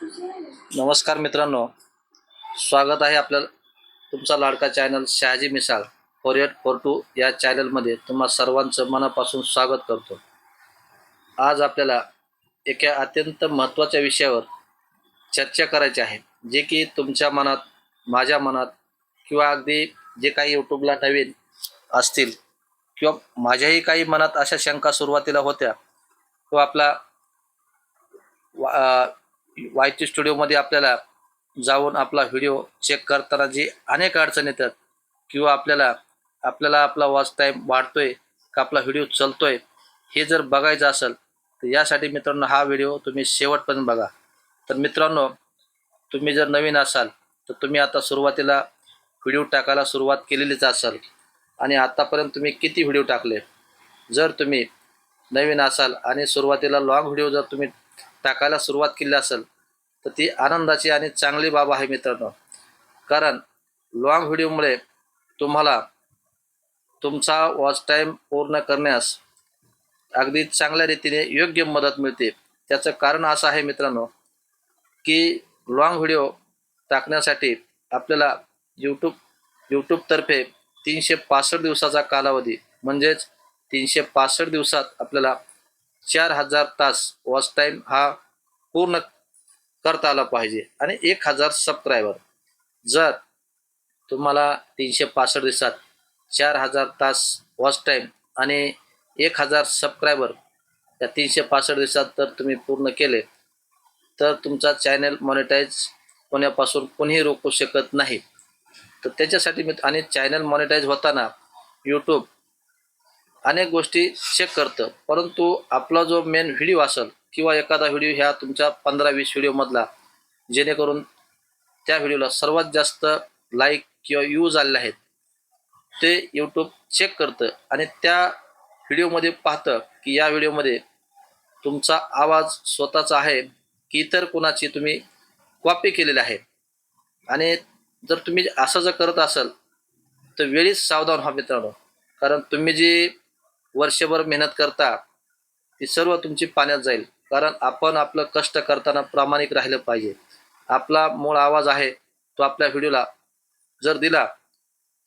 नमस्कार मित्रांनो. स्वागत आहे आपल्या तुमचा लाडका channel Shahaji Misal four eight four two या चॅनलमध्ये तुम्हा सर्वांचं मनापासून स्वागत करतो. आज आपल्याला एका अत्यंत महत्त्वाच्या विषयावर चर्चा करायची आहे जे की तुमच्या मनात माझ्या मनात किंवा अगदी जे काही यूट्यूबला नवीन असतील किंवा माझ्याही काही मनात अशा शंका सुरुवातीला होत्या तो आपला वाय टी स्टुडिओमध्ये आपल्याला जाऊन आपला व्हिडिओ चेक करताना जी अनेक अडचणी येतात किंवा आपल्याला आपल्याला आपला वॉच टाईम वाढतोय का आपला व्हिडिओ चलतोय हे जर बघायचं असेल तर यासाठी मित्रांनो हा व्हिडिओ तुम्ही शेवटपर्यंत बघा. तर मित्रांनो तुम्ही जर नवीन असाल तर तुम्ही आता सुरुवातीला व्हिडिओ टाकायला सुरुवात केलेलीच असाल. आणि आत्तापर्यंत तुम्ही किती व्हिडिओ टाकले? जर तुम्ही नवीन असाल आणि सुरुवातीला लॉंग व्हिडिओ जर तुम्ही टाकायला सुरुवात केली असेल तर ती आनंदाची आणि चांगली बाब आहे मित्रांनो. कारण लॉंग व्हिडिओमुळे तुम्हाला तुमचा वॉच टाईम पूर्ण करण्यास अगदी चांगल्या रीतीने योग्य मदत मिळते. त्याचं कारण असं आहे मित्रांनो की लॉंग व्हिडिओ टाकण्यासाठी आपल्याला यूट्यूब यूट्यूबतर्फे तीनशे पासष्ट दिवसाचा कालावधी म्हणजेच तीनशे पासष्ट दिवसात आपल्याला चार हजार तास वॉच टाईम हा पूर्ण करता आला पाहिजे. आणि एक हजार सबस्क्रायबर जर तुम्हाला तीनशे पासष्ट दिवसात चार हजार तास वॉच टाईम आणि एक हजार सबस्क्रायबर या तीनशे पासष्ट दिवसात तर तुम्ही पूर्ण केले तर तुमचा चॅनल मॉनिटाईज होण्यापासून कोणीही रोखू शकत नाही. तर त्याच्यासाठी मी आणि चॅनल मॉनिटाईज होताना यूट्यूब अनेक गोष्टी चेक करतं. परंतु आपला जो मेन व्हिडिओ असेल किंवा एखादा व्हिडिओ ह्या तुमच्या पंधरा वीस व्हिडिओमधला जेणेकरून त्या व्हिडिओला सर्वात जास्त लाईक किंवा व्ह्यूज आलेले आहेत ते यूट्यूब चेक करतं आणि त्या व्हिडिओमध्ये पाहतं की या व्हिडिओमध्ये तुमचा आवाज स्वतःचा आहे की इतर कोणाची तुम्ही कॉपी केलेली आहे. आणि जर तुम्ही असं जर करत असाल तर वेळीच सावधान व्हा मित्रांनो. कारण तुम्ही जी वर्षभर मेहनत करता ती सर्व तुमची पाण्यात जाईल. कारण आपण आपलं कष्ट करताना प्रामाणिक राहिलं पाहिजे. आपला मूळ आवाज आहे तो आपल्या व्हिडिओला जर दिला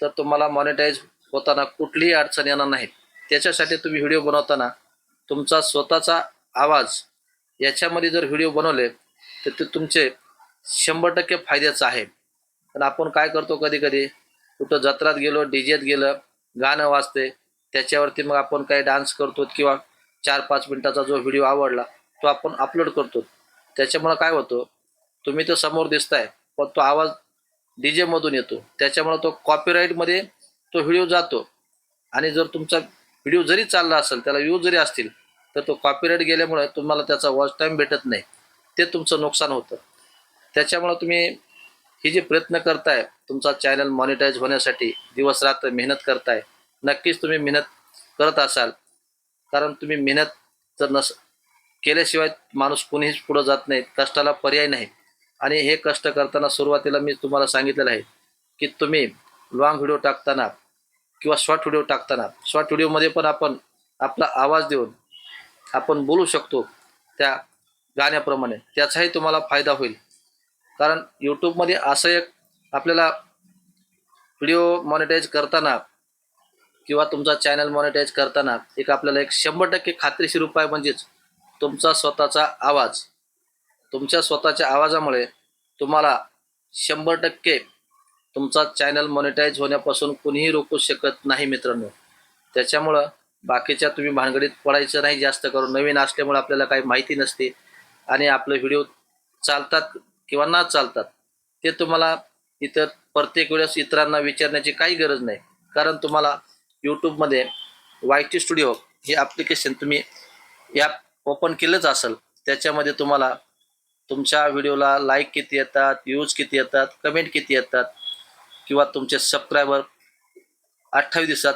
तर तुम्हाला मॉनिटाईज होताना कुठलीही अडचण येणार नाही. त्याच्यासाठी तुम्ही व्हिडिओ बनवताना तुमचा स्वतःचा आवाज याच्यामध्ये जर व्हिडिओ बनवले तर ते तुमचे शंभर टक्के फायद्याचं आहे. पण आपण काय करतो कधी कधी कुठं जत्रात गेलो डीजेत गेलं गाणं वाजते त्याच्यावरती मग आपण काही डान्स करतो किंवा चार पाच मिनिटाचा जो व्हिडिओ आवडला तो आपण अपलोड करतो त्याच्यामुळं काय होतं तुम्ही तर समोर दिसताय पण तो आवाज डी जेमधून येतो. त्याच्यामुळं तो कॉपीराईटमध्ये तो व्हिडिओ जातो. आणि जर तुमचा व्हिडिओ जरी चालला असेल त्याला व्ह्यू जरी असतील तर तो कॉपीराईट गेल्यामुळे तुम्हाला त्याचा वॉच टाईम भेटत नाही. ते तुमचं नुकसान होतं. त्याच्यामुळं तुम्ही हे जे प्रयत्न करताय तुमचा चॅनल मॉनिटाईज होण्यासाठी दिवस रात्र मेहनत करताय नक्कीच तुम्ही मेहनत करत असाल. कारण तुम्ही मेहनत जर नस केल्याशिवाय माणूस कोणीच पुढं जात नाही कष्टाला पर्याय नाही. आणि हे कष्ट करताना सुरुवातीला मी तुम्हाला सांगितलेलं आहे की तुम्ही लॉंग व्हिडिओ टाकताना किंवा शॉर्ट व्हिडिओ टाकताना शॉर्ट व्हिडिओमध्ये पण आपण आपला आवाज देऊन आपण बोलू शकतो त्या गाण्याप्रमाणे. त्याचाही तुम्हाला फायदा होईल. कारण यूट्यूबमध्ये असं एक आपल्याला व्हिडिओ मॉनिटाईज करताना किंवा तुमचा चॅनल मॉनिटाईज करताना एक आपल्याला एक शंभर टक्के खात्रीशीर उपाय म्हणजेच तुमचा स्वतःचा आवाज. तुमच्या स्वतःच्या आवाजामुळे तुम्हाला शंभर टक्के तुमचा चॅनल मॉनिटाईज होण्यापासून कुणीही रोखू शकत नाही मित्रांनो. त्याच्यामुळं बाकीच्या तुम्ही भानगडीत पडायचं नाही जास्त करून. नवीन असल्यामुळे आपल्याला काही माहिती नसते आणि आपले व्हिडिओ चालतात किंवा ना चालतात ते तुम्हाला इतर प्रत्येक वेळेस इतरांना विचारण्याची काही गरज नाही. कारण तुम्हाला यूट्यूबमध्ये वाय टी स्टुडिओ हे ॲप्लिकेशन तुम्ही ॲप ओपन केलंच असेल त्याच्यामध्ये तुम्हाला तुमच्या व्हिडिओला लाईक किती येतात व्ह्यूज किती येतात कमेंट किती येतात किंवा तुमचे सबस्क्रायबर अठ्ठावीस दिवसात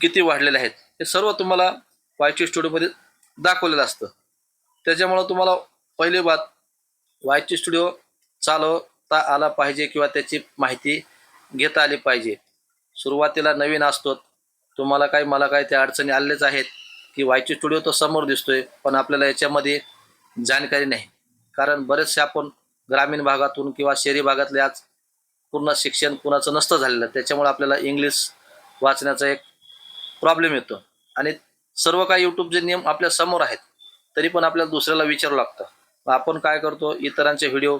किती वाढलेले आहेत हे सर्व तुम्हाला वाय टी स्टुडिओमध्ये दाखवलेलं असतं. त्याच्यामुळं तुम्हाला पहिली बात वाय टी स्टुडिओ चालवता आला पाहिजे किंवा त्याची माहिती घेता आली पाहिजे. सुरुवातीला नवीन असतो. तुम्हाला काही मला काही त्या अडचणी आलेच आहेत. की वायची स्टुडिओ तर समोर दिसतोय पण आपल्याला याच्यामध्ये जानकारी नाही. कारण बरेचसे आपण ग्रामीण भागातून किंवा शहरी भागातले आज पूर्ण शिक्षण कुणाचं नसतं झालेलं. त्याच्यामुळे आपल्याला इंग्लिश वाचण्याचा एक प्रॉब्लेम येतो. आणि सर्व काही यूट्यूबचे नियम आपल्यासमोर आहेत. तरी पण आपल्याला दुसऱ्याला विचारावं लागतं. आपण काय करतो? इतरांचे व्हिडिओ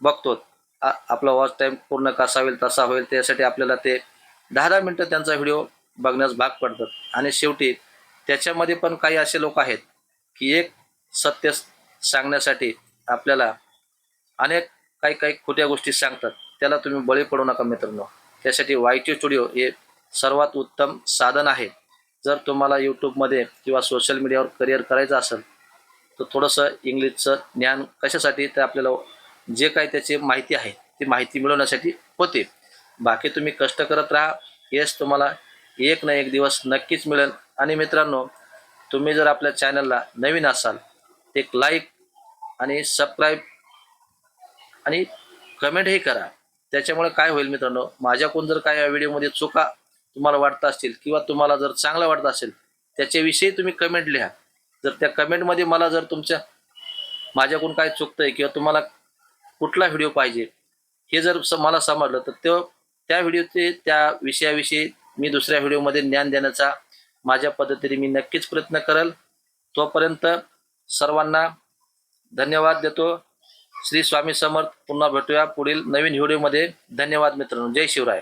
बघतो. आ- आपला वॉच टाईम पूर्ण कसा होईल तसा होईल त्यासाठी आपल्याला ते दहा दहा मिनटं त्यांचा व्हिडिओ बघण्यास भाग पडतात. आणि शेवटी त्याच्यामध्ये पण काही असे लोक आहेत की एक सत्य सांगण्यासाठी आपल्याला अनेक काही काही खोट्या गोष्टी सांगतात. त्याला तुम्ही बळी पडू नका मित्रांनो. त्यासाठी वायटी स्टुडिओ हे सर्वात उत्तम साधन आहे. जर तुम्हाला यूट्यूबमध्ये किंवा सोशल मीडियावर करिअर करायचं असेल तर थोडंसं इंग्लिशचं ज्ञान कशासाठी तर आपल्याला जे काही त्याची माहिती आहे ती माहिती मिळवण्यासाठी होते. बाकी तुम्ही कष्ट करत राहा. यश तुम्हाला एक ना एक दिवस नक्कीच मिळेल. आणि मित्रांनो तुम्ही जर आपल्या चॅनलला नवीन असाल एक लाईक आणि सबस्क्राईब आणि कमेंटही करा. त्याच्यामुळे काय होईल मित्रांनो माझ्याकडून जर काय या व्हिडिओमध्ये चुका तुम्हाला वाटत असतील किंवा तुम्हाला जर चांगलं वाटत असेल त्याच्याविषयी तुम्ही कमेंट लिहा. जर त्या कमेंटमध्ये मला जर तुमच्या माझ्याकडून काय चुकतंय किंवा तुम्हाला कुठला व्हिडिओ पाहिजे हे जर मला समजलं तर तो त्या व्हिडिओचे त्या विषयाविषयी मी दुसऱ्या व्हिडिओमध्ये ज्ञान देण्याचा माझ्या पद्धतीने मी नक्कीच प्रयत्न करेल. तोपर्यंत सर्वांना धन्यवाद देतो. श्री स्वामी समर्थ पुन्हा भेटूया पुढील नवीन व्हिडिओमध्ये. धन्यवाद मित्रांनो. जय शिवराय.